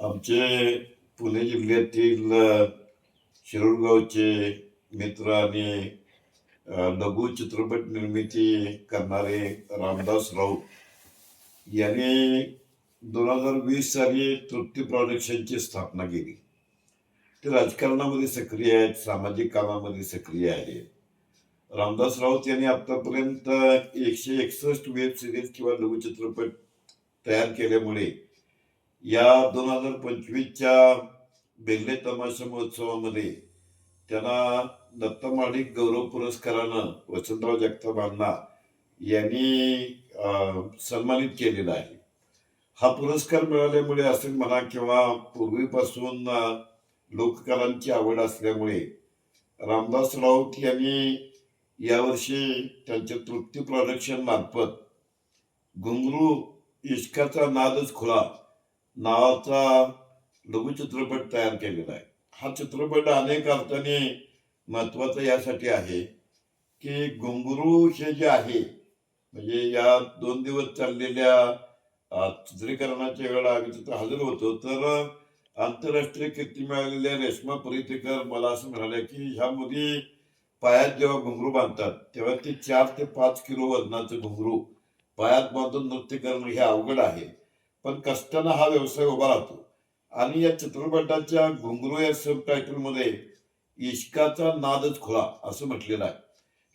आमचे पुणे जिल्ह्यातील शिरूरगावचे मित्र आणि लघु चित्रपट निर्मिती करणारे रामदास राऊत यांनी दोन हजार वीस साली तृप्ती प्रॉडक्शनची स्थापना केली. ते राजकारणामध्ये सक्रिय आहेत सामाजिक कामामध्ये सक्रिय आहेत. रामदास राऊत यांनी आतापर्यंत एकशे एकसष्ट वेब सिरीज किंवा लघुचित्रपट तयार केल्यामुळे या दोन हजार पंचवीसच्या बेल्ले तमाशा महोत्सवामध्ये त्यांना दत्ता माडिक गौरव पुरस्कारानं वसंतराव जगतापांना यांनी सन्मानित केलेला आहे. हा पुरस्कार मिळाल्यामुळे असे म्हणा किंवा पूर्वीपासून लोककलांची आवड असल्यामुळे रामदास राऊत यांनी यावर्षी त्यांच्या तृप्ती प्रॉडक्शन मार्फत घुंगरू इश्काचा नादच खुला नावाचा लघुचित्रपट तयार केलेला आहे. हा चित्रपट अनेक अर्थाने महत्त्वाचा यासाठी आहे की घुंगरू हे जे आहे म्हणजे या दोन दिवस चाललेल्या चित्रीकरणाच्या वेळा आम्ही तिथं हजर होतो. तर आंतरराष्ट्रीय कीर्ती मिळालेल्या रेश्मा परितेकर मला असं म्हणाल्या की ह्या मुली पायात जेव्हा घुंगरू बांधतात तेव्हा ते चार ते पाच किलो वजनाचं घुंगरू पायात बांधून नृत्य करणं हे अवघड आहे. पण कष्टानं हा व्यवसाय उभा राहतो. आणि या चित्रपटाच्या घुंगरू या सब टायटलमध्ये इश्काचा नादच खुला असं म्हटलेलं आहे.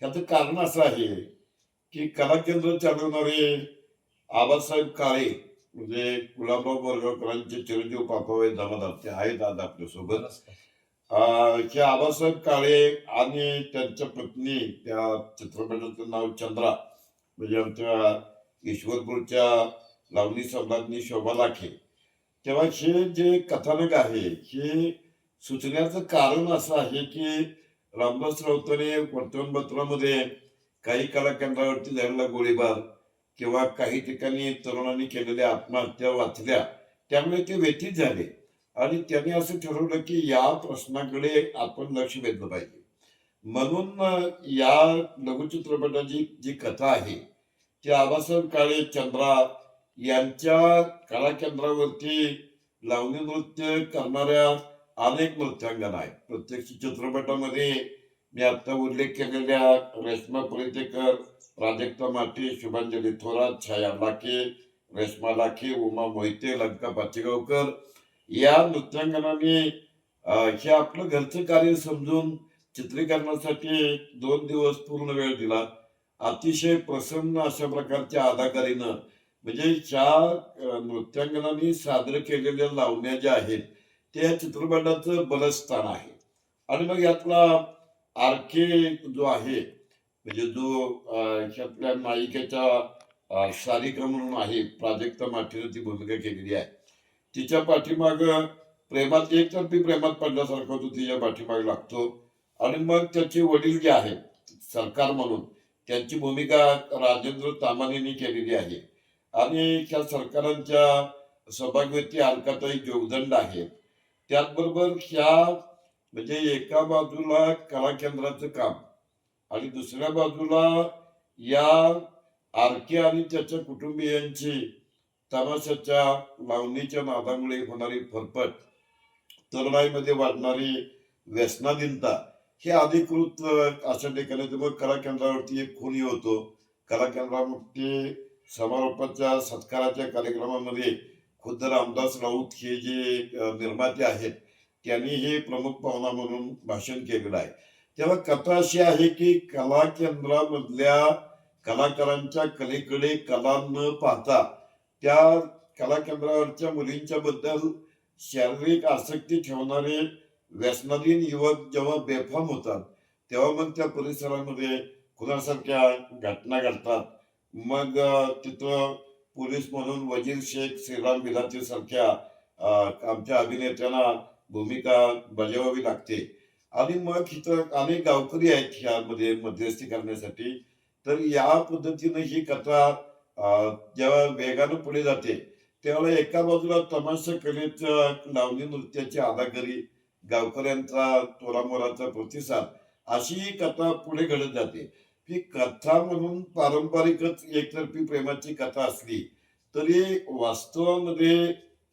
ह्याचं कारण असं आहे की कला केंद्र चालवणारे आबासाहेब काळे म्हणजे गुलाबराव बोरगावकरांचे चिरंजीव पापावे जमादार ते आहेत आज आपल्यासोबत. हे आबासाहेब काळे आणि त्यांच्या पत्नी त्या चित्रपटाचं नाव चंद्रा म्हणजे आमच्या ईश्वरपूरच्या लावणी सम्राज्ञी शोभा लाखे. तेव्हा हे जे कथानक आहे हे सुचण्याचं कारण असं आहे की रामदास राऊतांनी वर्तमानपत्रामध्ये काही कला झालेला गोळीबार किंवा काही ठिकाणी तरुणांनी केलेल्या आत्महत्या वाचल्या त्यामुळे ते व्यथित झाले. आणि त्यांनी असं ठरवलं की या प्रश्नाकडे आपण लक्ष वेधलं पाहिजे. म्हणून या लघुचित्रपटाची जी कथा आहे ती आबासाहेब काळे चंद्रा यांच्या कलाकेंद्रावरती लावणी नृत्य करणाऱ्या अनेक नृत्यांगना आहेत. प्रत्यक्ष चित्रपटामध्ये मी आता उल्लेख केलेल्या रेश्मा परितेकर प्राजक्ता माटे शुभांजली थोरात छाया लाखे रेश्मा लाखे उमा मोहिते लंका पाचेगावकर या नृत्यांगनाने हे आपलं घरचं कार्य समजून चित्रीकरणासाठी दोन दिवस पूर्ण वेळ दिला. अतिशय प्रसन्न अशा प्रकारच्या अदाकारीनं म्हणजे ज्या नृत्यांगनांनी सादर केलेल्या लावण्या ज्या आहेत त्या चित्रपटाचं बलस्थान आहे. आणि मग यातला आरके जो आहे म्हणजे जो याच्यातल्या ह्यातल्या नायिकेच्या सारिका म्हणून आहे प्राजक्ता माठीनं ती भूमिका केलेली आहे. तिच्या पाठीमाग प्रेमात एकतर्फी प्रेमात पडल्यासारखं तो तिच्या पाठीमाग लागतो. आणि मग त्याचे वडील जे आहेत सरकार म्हणून त्यांची भूमिका राजेंद्र तामानेनी केलेली आहे. आणि ह्या सरकारांच्या सौभाग्यवती एक जोगदंड आहे त्याचबरोबर ह्या म्हणजे एका बाजूला कला केंद्राचं काम आणि दुसऱ्या बाजूला या आरके आणि त्याच्या कुटुंबियांची तमाशाच्या लावणीच्या नादामुळे होणारी फरफट तरुणाईमध्ये वाढणारी व्यसनाधीनता हे अधिकृत अशा ठिकाणी मग कला केंद्रावरती एक खुनी होतो. कला केंद्रावरती समारोपाच्या सत्काराच्या कार्यक्रमामध्ये खुद्द रामदास राऊत हे जे निर्माते आहेत त्यांनी हे प्रमुख पाहुणा म्हणून भाषण केलेलं आहे. तेव्हा कथा अशी आहे की कला केंद्रामधल्या कलाकारांच्या कलेकडे कला न पाहता त्या कला केंद्रावरच्या मुलींच्या बद्दल शारीरिक आसक्ती ठेवणारे व्यसनाधीन युवक जेव्हा बेफाम होतात तेव्हा मग त्या परिसरामध्ये कुणासारख्या घटना घडतात. मग तिथं पोलीस म्हणून वजीर शेख श्रीराम बिलाती सारख्या आमच्या अभिनेत्यांना भूमिका बजावावी लागते. आणि मग इथं अनेक गावकरी आहेत ह्यामध्ये मध्यस्थी करण्यासाठी. तर या पद्धतीने ही कथा जेव्हा वेगानं पुढे जाते त्यावेळेला एका बाजूला तमाशा कलेचं लावणी नृत्याची अदाकारी गावकऱ्यांचा तोरामोराचा प्रतिसाद अशी ही कथा पुढे घडत जाते. ही कथा म्हणून पारंपरिकच एकतर्फी प्रेमाची कथा असली तरी वास्तवामध्ये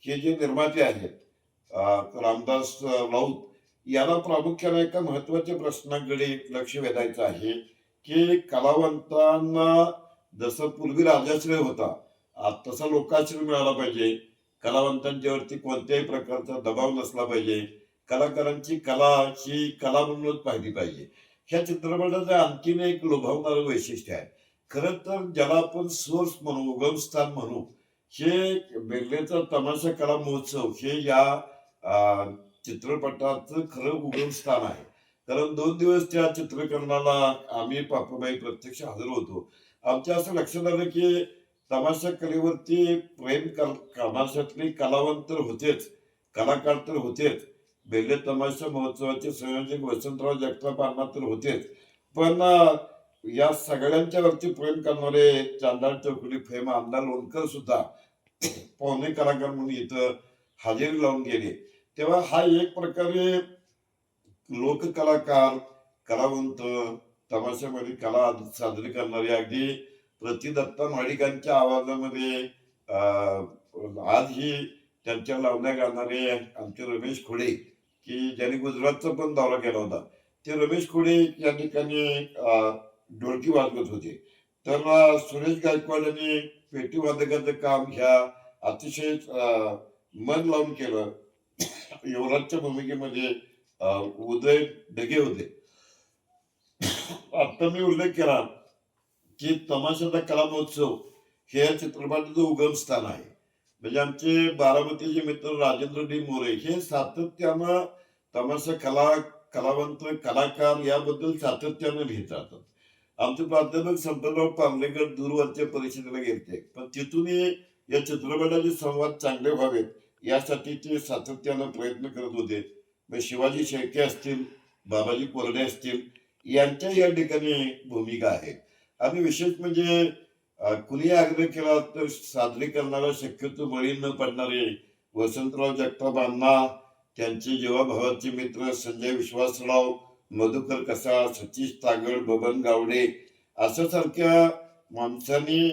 हे जे निर्माते आहेत रामदास राऊत याला प्रामुख्याने एका महत्त्वाच्या प्रश्नाकडे लक्ष वेधायचं आहे की कलावंतांना जसं पूर्वी राजाश्रय होता तसा लोकाश्रय मिळाला पाहिजे. कलावंतांच्यावरती कोणत्याही प्रकारचा दबाव नसला पाहिजे. कलाकारांची कला ही कला म्हणूनच पाहिली पाहिजे. ह्या चित्रपटाचं आणखीन एक लोभावणारं वैशिष्ट्य आहे. खरं तर ज्याला आपण सोर्स म्हणू उगमस्थान म्हणू हे बेर्लेचा तमाशा कला महोत्सव हे या चित्रपटाचं खरं उगमस्थान आहे. कारण दोन दिवस त्या चित्रीकरणाला आम्ही पापाबाई प्रत्यक्ष हजर होतो. आमच्या असं लक्षात आलं की तमाशा कलेवरती प्रेम कर तमाशातले कलावंत तर होतेच कलाकार तर होतेच. बेल्ले तमाशा महोत्सवाचे संयोजक वसंतराव जगताप अण्णा तर होतेच. पण या सगळ्यांच्या वरती प्रेम करणारे चांदार चौकडी फेम आमदार लोणकर सुद्धा पाहुणे कलाकार म्हणून इथं हजेरी लावून गेले. तेव्हा हा एक प्रकारे लोककलाकार कलावंत तमाशामध्ये कला साजरी करणारे अगदी प्रतिदत्ता माडिकांच्या आवाजामध्ये अं, आज ही त्यांच्या लावण्या गाणारे आमचे रमेश खोडे की ज्यांनी गुजरातचा पण दौरा केला होता. ते रमेश खोडे या ठिकाणी अं, ढोलकी वाजवत होते. तर सुरेश गायकवाड यांनी पेटी वादकाचं काम ह्या अतिशय मन लावून केलं. युवराजच्या भूमिकेमध्ये उदय ढगे होते. आता मी उल्लेख केला की तमाशाचा कला महोत्सव हे या चित्रपटाचं उगमस्थान आहे. म्हणजे आमचे बारामतीचे मित्र राजेंद्र डी मोरे हे सातत्यानं तमाशा कला कलावंत कलाकार याबद्दल सातत्यानं लिहित राहतात आमचे प्राध्यापक संपतराव पांगरेकर दूरवरच्या परिषदेला गेलते. पण तिथूनही या चित्रपटाचे संवाद चांगले व्हावेत यासाठी ते सातत्यानं प्रयत्न करत होते. मग शिवाजी शेळके असतील बाबाजी कोरडे असतील यांच्या या ठिकाणी भूमिका आहे आणि विशेष म्हणजे कुणी आग्रह केला तर सादरीकरणाला शक्यतो बळी न पडणारे वसंतराव जगतापांना त्यांचे त्यांचे भावाचे मित्र संजय विश्वासराव मधुकर कसा सतीश तागड बबन गावडे अशा सारख्या माणसांनी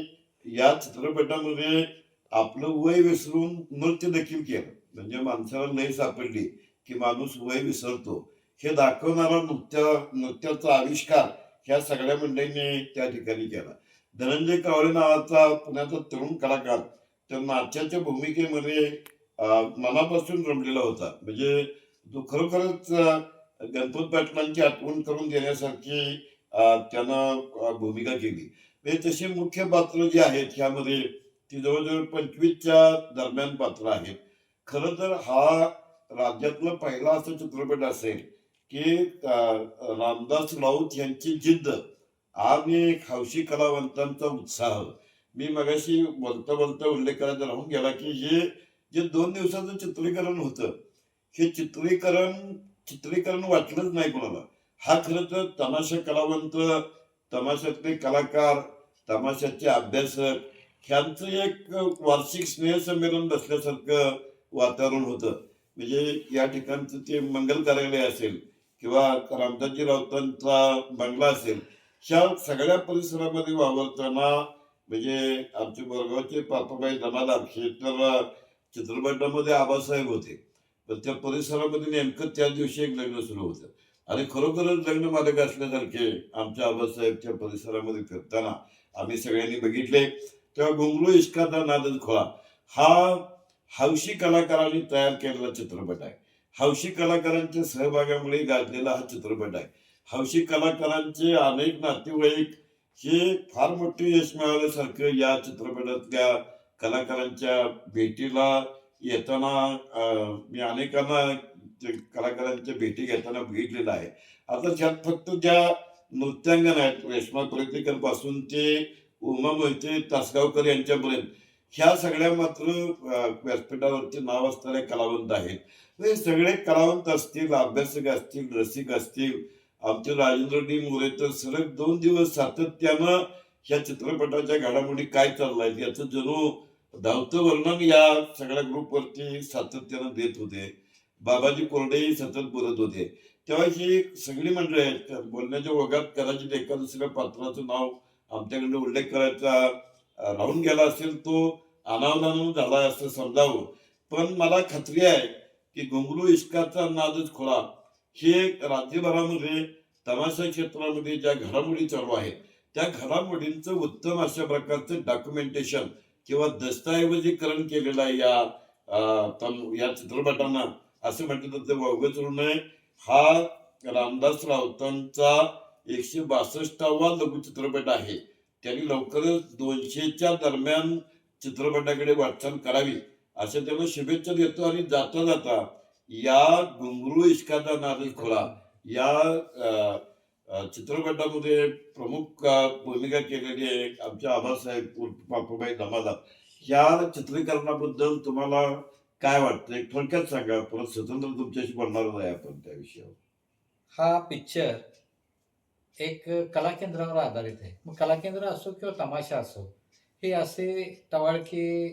या चित्रपटामध्ये आपलं वय विसरून नृत्य देखील केलं. म्हणजे माणसाला लय सापडली की माणूस वय विसरतो. हे दाखवणारा नृत्य नृत्याचा आविष्कार ह्या सगळ्या मंडळींनी त्या ठिकाणी केला. धनंजय कावळे नावाचा पुण्याचा तरुण कलाकार त्या नाट्याच्या भूमिकेमध्ये मनापासून रमलेला होता. म्हणजे तो खरोखरच गणपत पाटलांची आठवण करून देण्यासारखी त्यानं भूमिका केली. म्हणजे तशी मुख्य पात्र जी आहेत ह्यामध्ये ती जवळजवळ पंचवीसच्या दरम्यान पात्र आहेत. खरं तर हा राज्यातला पहिला असा चित्रपट असेल की रामदास राऊत यांची जिद्द आणि हौशी कलावंतांचा उत्साह. मी मगाशी बोलता बोलता उल्लेख करायचा राहून गेला की हे जे दोन दिवसाचं चित्रीकरण होतं हे चित्रीकरण चित्रीकरण वाटलंच नाही कोणाला. हा खरं तर तमाशा कलावंत तमाशातले कलाकार तमाशाचे अभ्यासक ह्यांचं एक वार्षिक स्नेहसंमेलन बसल्यासारखं वातावरण होतं. म्हणजे या ठिकाणचं ते मंगल कार्यालय असेल किंवा रामदासजी राऊतांचा बंगला असेल ह्या सगळ्या परिसरामध्ये वावरताना म्हणजे आमचे वर्गाचे पापाबाई जमादार हे तर चित्रपटामध्ये आबासाहेब होते. पण त्या परिसरामध्ये नेमकं त्या दिवशी एक लग्न सुरू होतं. आणि खरोखरच लग्न मालक असल्यासारखे आमच्या आबासाहेबच्या परिसरामध्ये फिरताना आम्ही सगळ्यांनी बघितले. तेव्हा घुंगरू इश्काचा नादच खोळा हा हौशी कलाकारांनी तयार केलेला चित्रपट आहे. हौशी कलाकारांच्या सहभागामुळे गाजलेला हा चित्रपट आहे. हौशी कलाकारांचे अनेक नातेवाईक हे फार मोठे यश मिळाल्यासारखं या चित्रपटातल्या कलाकारांच्या भेटीला येताना मी अनेकांना कलाकारांच्या भेटी घेताना बघितलेलं आहे. आता त्यात फक्त ज्या नृत्यांगण आहेत रेश्मा पर्यटकरपासून ते उमा मोहिते तासगावकर यांच्यापर्यंत ह्या सगळ्या मात्र व्यासपीठावरचे व्यासपीठावरती नाव असणारे कलावंत आहेत. हे सगळे कलावंत असतील अभ्यासक असतील रसिक असतील आमचे राजेंद्र डी मोरे तर सलग दोन दिवस सातत्यानं या चित्रपटाच्या घडामोडी काय चाललाय याचं जणू धावतं वर्णन या सगळ्या ग्रुपवरती सातत्यानं देत होते. बाबाजी कोरडेही सतत बोलत होते. तेव्हा ही सगळी मंडळी आहेत बोलण्याच्या ओघात कदाचित एका दुसऱ्या पात्राचं नाव आमच्याकडे उल्लेख करायचा राहून गेला असेल तो अनावधान झाला असं समजावं. पण मला खात्री आहे की घुंगरू इश्काचा नादच खोळा हे राज्यभरामध्ये तमाशा क्षेत्रामध्ये ज्या घडामोडी चालू आहेत त्या घडामोडींचं उत्तम अशा प्रकारचं डॉक्युमेंटेशन किंवा दस्तऐवजीकरण केलेलं आहे या या चित्रपटांना. असं म्हटलं तर ते वावगं नये. हा रामदास राऊतांचा एकशे बासष्टावा लघु चित्रपट आहे. त्यांनी लवकरच दोनशेच्या दरम्यान चित्रपटाकडे वाटचाल करावी अशा त्यांना शुभेच्छा देतो आणि जाता जाता या घुंगरू इश्काचा नादच खोला. या चित्रपटामध्ये प्रमुख भूमिका केलेली आहे आमच्या आबासाहेब बापूबाई धमाला या चित्रीकरणाबद्दल तुम्हाला काय वाटतं एक थोडक्यात सांगा परत स्वतंत्र तुमच्याशी बोलणार आहे आपण त्या विषयावर. हा पिक्चर एक कला केंद्रावर आधारित आहे. मग कला केंद्र असो किंवा तमाशा असो हे असे टवाळके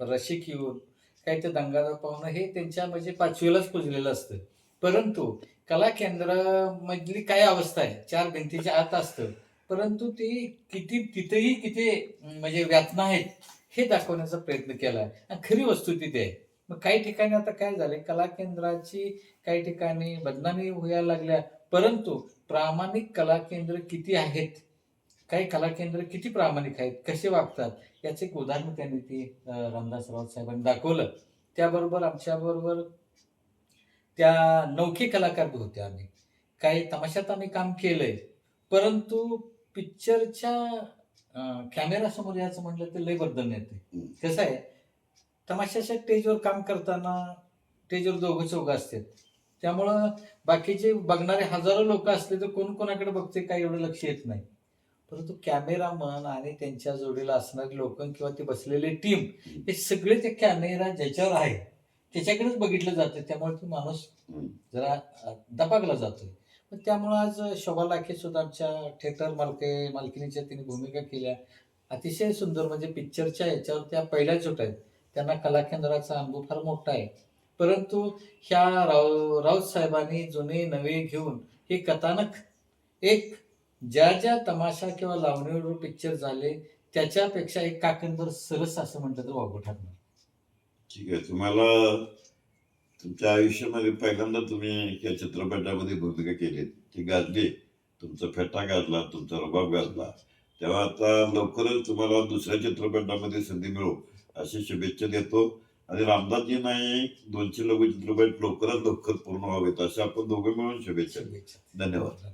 रसिक येऊन काय ते दंगादा पाहुणं हे त्यांच्या म्हणजे पाचवीलाच पुजलेलं असतं. परंतु कला केंद्रामधली काय अवस्था आहे? चार भिंतीच्या आत असतं. परंतु ती किती तिथेही किती म्हणजे व्यातना आहेत हे दाखवण्याचा प्रयत्न केला आहे आणि खरी वस्तू तिथे आहे. मग काही ठिकाणी आता काय झालंय? कला केंद्राची काही ठिकाणी बदनामी व्हायला लागल्या. परंतु प्रामाणिक कला केंद्र किती आहेत? काही कला केंद्र किती प्रामाणिक आहेत? कसे वागतात? याचे एक उदाहरण त्यांनी ती रामदास राऊत साहेबांनी दाखवलं. त्याबरोबर आमच्याबरोबर त्या नौके कलाकार बी होते आम्ही. काही तमाशात आम्ही काम केलंय. परंतु पिक्चरच्या कॅमेरा समोर यायचं म्हटलं तर लय बर्धन येते. कसं आहे तमाशाच्या स्टेजवर काम करताना स्टेजवर दोघं चौघं असतात. त्यामुळं बाकीचे बघणारे हजारो लोक असले तर कोण कोणाकडे बघते काही एवढं लक्ष येत नाही. परंतु कॅमेरामन आणि त्यांच्या जोडीला असणारी लोक किंवा ते बसलेले टीम हे सगळे ते कॅमेरा ज्याच्यावर आहे त्याच्याकडेच बघितलं जातं. त्यामुळे तो माणूस. जरा दबागला जातोय. पण त्यामुळं आज शोभा लाखे सुद्धा आमच्या थिएटर मालके मालकिनीच्या तिने भूमिका केल्या. अतिशय सुंदर म्हणजे पिक्चरच्या ह्याच्यावर त्या पहिल्या जोट आहेत. त्यांना कला केंद्राचा अनुभव फार मोठा आहे. परंतु ह्या राव राऊत साहेबांनी जुने नवे घेऊन हे कथानक एक ज्या ज्या तमाशा किंवा लावणीवर पिक्चर झाले त्याच्यापेक्षा एक काकंदर सरस असं म्हटलं तर वागू ठरणार. ठीक आहे. तुम्हाला तुमच्या आयुष्यामध्ये पहिल्यांदा तुम्ही या चित्रपटामध्ये भूमिका केली. ती गाजली. तुमचा फेटा गाजला तुमचा रबाब गाजला. तेव्हा आता लवकरच तुम्हाला दुसऱ्या चित्रपटामध्ये संधी मिळो अशी शुभेच्छा देतो. आणि रामदासजी नाही दोनशे लघु चित्रपट लवकरात लवकर पूर्ण व्हावेत असे आपण दोघं मिळून. शुभेच्छा. धन्यवाद.